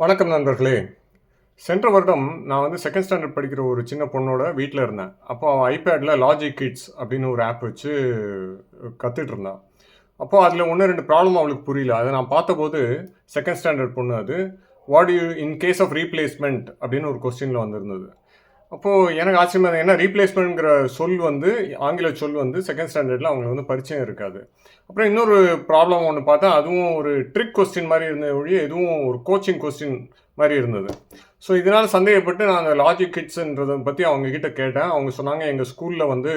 வணக்கம் நண்பர்களே. சென்ற வருடம் நான் வந்து செகண்ட் ஸ்டாண்டர்ட் படிக்கிற ஒரு சின்ன பொண்ணோட வீட்டில் இருந்தேன். அப்போ அவள் ஐபேடில் லாஜிக் கிட்ஸ் அப்படின்னு ஒரு ஆப் வச்சு கற்றுட்டு இருந்தான். அப்போ அதில் ஒன்று ரெண்டு ப்ராப்ளம் அவளுக்கு புரியல. அதை நான் பார்த்தபோது செகண்ட் ஸ்டாண்டர்ட் பொண்ணு அது what you in case of replacement அப்படின்னு ஒரு கொஸ்டினில் வந்திருந்தது. அப்போது எனக்கு ஆச்சரியமாக ஏன்னா ரீப்ளேஸ்மெண்ட்ங்கிற சொல் வந்து ஆங்கில சொல் வந்து செகண்ட் ஸ்டாண்டர்டில் அவங்களுக்கு வந்து பரிச்சயம் இருக்காது. அப்புறம் இன்னொரு ப்ராப்ளம் ஒன்று பார்த்தா அதுவும் ஒரு ட்ரிக் கொஸ்டின் மாதிரி இருந்த ஒழிய எதுவும் ஒரு கோச்சிங் கொஸ்டின் மாதிரி இருந்தது. ஸோ இதனால் சந்தேகப்பட்டு நான் அந்த லாஜிக் கிட்ஸுன்றதை பற்றி அவங்கக்கிட்ட கேட்டேன். அவங்க சொன்னாங்க எங்கள் ஸ்கூலில் வந்து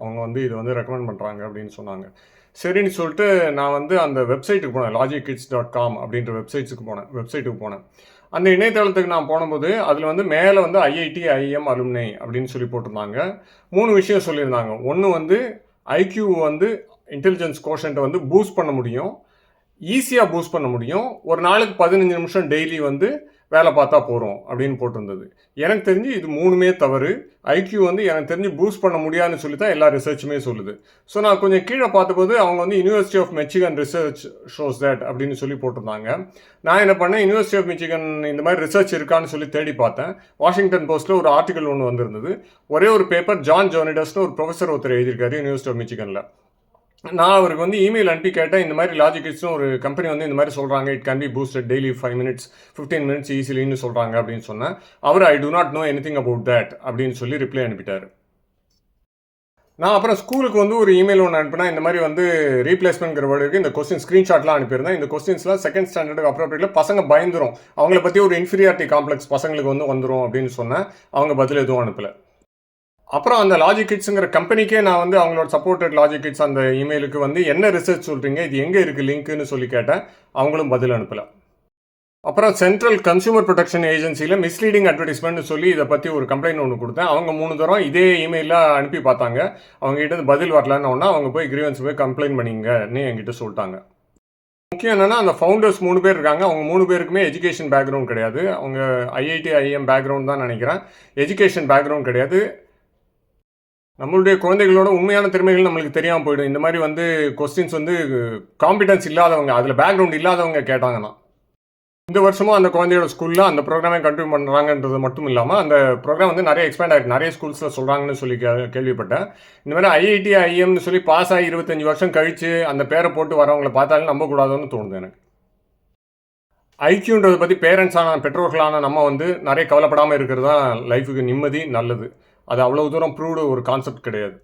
அவங்க வந்து இதை வந்து ரெக்கமெண்ட் பண்ணுறாங்க அப்படின்னு சொன்னாங்க. சரின்னு சொல்லிட்டு நான் வந்து அந்த வெப்சைட்டுக்கு போனேன் லாஜிக் கிட்ஸ் டாட் காம் அப்படின்ற வெப்சைட்ஸுக்கு போனேன் வெப்சைட்டுக்கு போனேன். அந்த இணையதளத்துக்கு நான் போனபோது அதில் வந்து மேலே வந்து ஐஐடி ஐஎம் அலுமினை அப்படின்னு சொல்லி போட்டிருந்தாங்க. மூணு விஷயம் சொல்லியிருந்தாங்க. ஒன்று வந்து ஐக்யூ வந்து இன்டெலிஜென்ஸ் கோஷன்ட்டை வந்து பூஸ்ட் பண்ண முடியும் ஈஸியாக பூஸ்ட் பண்ண முடியும். ஒரு நாளுக்கு பதினஞ்சு நிமிஷம் டெய்லி வந்து வேலை பார்த்தா போகிறோம் அப்படின்னு போட்டிருந்தது. எனக்கு தெரிஞ்சு இது மூணுமே தவறு. ஐக்யூ வந்து எனக்கு தெரிஞ்சு பூஸ்ட் பண்ண முடியாதுன்னு சொல்லி தான் எல்லா ரிசர்ச்சுமே சொல்லுது. ஸோ நான் கொஞ்சம் கீழே பார்த்தபோது அவங்க வந்து university of Michigan research shows that அப்படின்னு சொல்லி போட்டிருந்தாங்க. நான் என்ன பண்ணேன்? யூனிவர்சிட்டி ஆஃப் மிச்சிகன் இந்த மாதிரி ரிசர்ச் இருக்கான்னு சொல்லி தேடி பார்த்தேன். வாஷிங்டன் போஸ்ட்டில் ஒரு ஆர்டிகல் ஒன்று வந்திருந்தது. ஒரே ஒரு பேப்பர் ஜான் ஜோனிடஸ்னு ஒரு ப்ரொஃபஸர் ஒருத்தர் எழுதியிருக்காரு யூனிவர்சிட்டி ஆஃப் மிச்சிகனில் நான் அவருக்கு வந்து இமெயில் அனுப்பி கேட்டேன். இந்த மாதிரி லாஜிக்ஸ்னு ஒரு கம்பெனி வந்து இந்த மாதிரி சொல்கிறாங்க it can be boosted daily five minutes fifteen minutes ஈஸிலின்னு சொல்கிறாங்க அப்படின்னு சொன்னேன். அவர் I do not know anything about that அப்படின்னு சொல்லி ரிப்ளை அனுப்பிட்டார். நான் அப்புறம் ஸ்கூலுக்கு வந்து ஒரு இமெயில் ஒன்று அனுப்பினா இந்த மாதிரி வந்து ரீப்ளேஸ்மெண்ட்ங்கிற வேர்டுக்கு இந்த கொஸ்டின் ஸ்க்ரீன்ஷாட்லாம் அனுப்பியிருந்தேன். இந்த கொஸ்டின்ஸ்லாம் செகண்ட் ஸ்டாண்டர்டுக்கு அப்ரோப்ரியேட்டில் பசங்க பயந்துரும். அவங்கள பற்றி ஒரு இன்ஃபீரியாரிட்டி காம்ப்ளெக்ஸ் பசங்களுக்கு வந்து வந்துடும் அப்படின்னு சொன்னேன். அவங்க பதில் எதுவும் அனுப்பலை. அப்புறம் அந்த லாஜிக் கிட்ஸுங்கிற கம்பெனிக்கே நான் வந்து அவங்களோட சப்போர்ட்டட் லாஜிக் கிட்ஸ் அந்த இமெயிலுக்கு வந்து என்ன ரிசர்ச் சொல்கிறீங்க இது எங்கே இருக்குது லிங்க்குன்னு சொல்லி கேட்டேன். அவங்களும் பதில் அனுப்பலை. அப்புறம் சென்ட்ரல் கன்சூமர் ப்ரொடெக்ஷன் ஏஜென்சியில் மிஸ்லீடிங் அட்வர்டைஸ்மெண்ட்னு சொல்லி இதை பற்றி ஒரு கம்ப்ளைண்ட் ஒன்று கொடுத்தேன். அவங்க மூணு தரம் இதே இமெயிலில் அனுப்பி பார்த்தாங்க. அவங்க கிட்ட பதில் வரலன்னு ஒன்றா அவங்க போய் கிரீவன்ஸ் போய் கம்ப்ளைண்ட் பண்ணிங்கன்னு என்கிட்ட சொல்லிட்டாங்க. முக்கியம் என்னென்னா அந்த ஃபவுண்டர்ஸ் மூணு பேர் இருக்காங்க. அவங்க மூணு பேருக்குமே எஜுகேஷன் பேக்ரவுண்ட் கிடையாது. அவங்க ஐஐடி ஐஎம் பேக்ரவுண்ட் தான் நினைக்கிறேன். எஜுகேஷன் பேக்ரவுண்ட் கிடையாது. நம்மளுடைய குழந்தைகளோட உண்மையான திறமைகள் நம்மளுக்கு தெரியாமல் போயிடும். இந்த மாதிரி வந்து கொஸ்டின்ஸ் வந்து காம்பிடன்ஸ் இல்லாதவங்க அதில் பேக்ரவுண்ட் இல்லாதவங்க கேட்டாங்கன்னா இந்த வருஷமும் அந்த குழந்தையோட ஸ்கூலில் அந்த ப்ரோக்ராமே கண்டினியூ பண்ணுறாங்கன்றது மட்டும் இல்லாமல் அந்த ப்ரோக்ராம் வந்து நிறைய எக்ஸ்பேண்ட் ஆகிருக்கு நிறைய ஸ்கூல்ஸில் சொல்கிறாங்கன்னு சொல்லி கே- கேள்விப்பட்டேன். இந்த மாதிரி ஐஐடி ஐஎம்னு சொல்லி பாஸ் ஆகி இருபத்தஞ்சி வருஷம் கழித்து அந்த பேரை போட்டு வரவங்களை பார்த்தாலும் நம்பக்கூடாதுன்னு தோணுது எனக்கு. ஐக்கியூன்றதை பற்றி பேரண்ட்ஸான பெற்றோர்களான நம்ம வந்து நிறைய கவலைப்படாமல் இருக்கிறது தான் லைஃபுக்கு நிம்மதி நல்லது. அது அவ்வளோ தூரம் ப்ரூவ்டு ஒரு கான்செப்ட் கிடையாது.